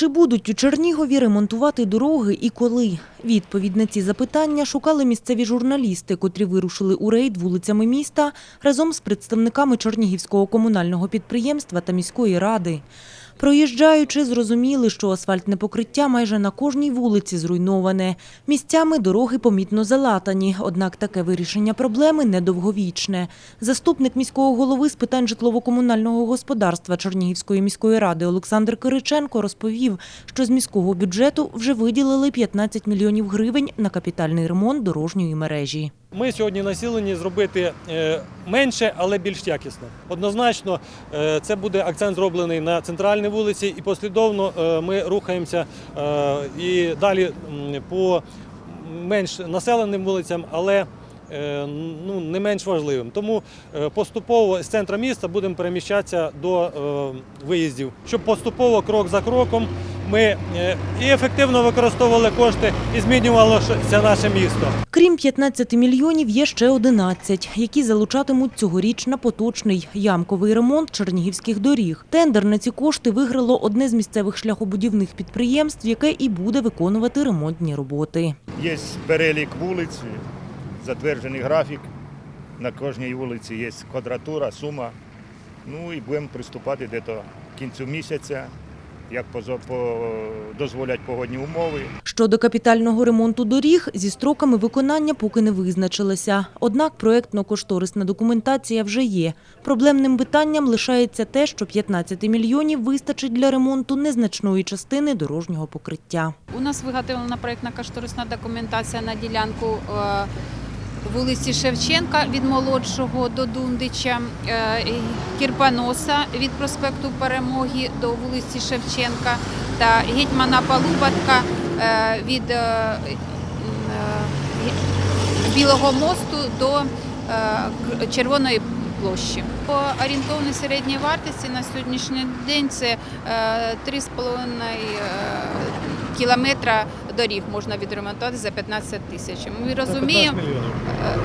Чи будуть у Чернігові ремонтувати дороги і коли? Відповідь на ці запитання шукали місцеві журналісти, котрі вирушили у рейд вулицями міста разом з представниками Чернігівського комунального підприємства та міської ради. Проїжджаючи, зрозуміли, що асфальтне покриття майже на кожній вулиці зруйноване. Місцями дороги помітно залатані, однак таке вирішення проблеми недовговічне. Заступник міського голови з питань житлово-комунального господарства Чернігівської міської ради Олександр Кириченко розповів, що з міського бюджету вже виділили 15 мільйонів гривень на капітальний ремонт дорожньої мережі. Ми сьогодні націлені зробити е, менше, але більш якісно. Однозначно, е, це буде акцент зроблений на центральній вулиці, і послідовно е, ми рухаємося і далі по менш населеним вулицям, але ну, не менш важливим. Тому е, поступово з центра міста будемо переміщатися до е, виїздів, щоб поступово, крок за кроком, ми е, і ефективно використовували кошти, і змінювалося наше місто. Крім 15 мільйонів, є ще 11, які залучатимуть цьогоріч на поточний ямковий ремонт чернігівських доріг. Тендер на ці кошти виграло одне з місцевих шляхобудівних підприємств, яке і буде виконувати ремонтні роботи. Є перелік вулиць, затверджений графік. На кожній вулиці є квадратура, сума. Ну і будемо приступати десь до кінцю місяця, як дозволять погодні умови. Щодо капітального ремонту доріг, зі строками виконання поки не визначилися. Однак проєктно-кошторисна документація вже є. Проблемним питанням лишається те, що 15 мільйонів вистачить для ремонту незначної частини дорожнього покриття. У нас виготовлена проєктна кошторисна документація на ділянку е, вулиці Шевченка від молодшого до Дундича, е, Кірпаноса від проспекту Перемоги до вулиці Шевченка та гетьмана Палубатка е, від е, Білого мосту до Червоної площі. По орієнтовній середній вартості на сьогоднішній день це е, 3,5 е, кілометра доріг можна відремонтувати за 15 тисяч. Ми розуміємо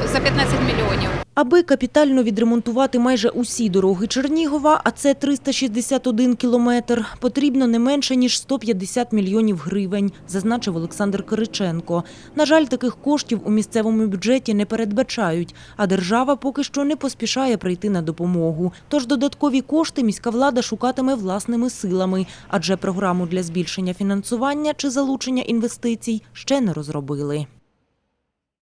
е, за 15 мільйонів. Аби капітально відремонтувати майже усі дороги Чернігова, а це 361 кілометр, потрібно не менше, ніж 150 мільйонів гривень, зазначив Олександр Кириченко. На жаль, таких коштів у місцевому бюджеті не передбачають, а держава поки що не поспішає прийти на допомогу. Тож додаткові кошти міська влада шукатиме власними силами, адже програму для збільшення фінансування чи залучення інвестицій ще не розробили.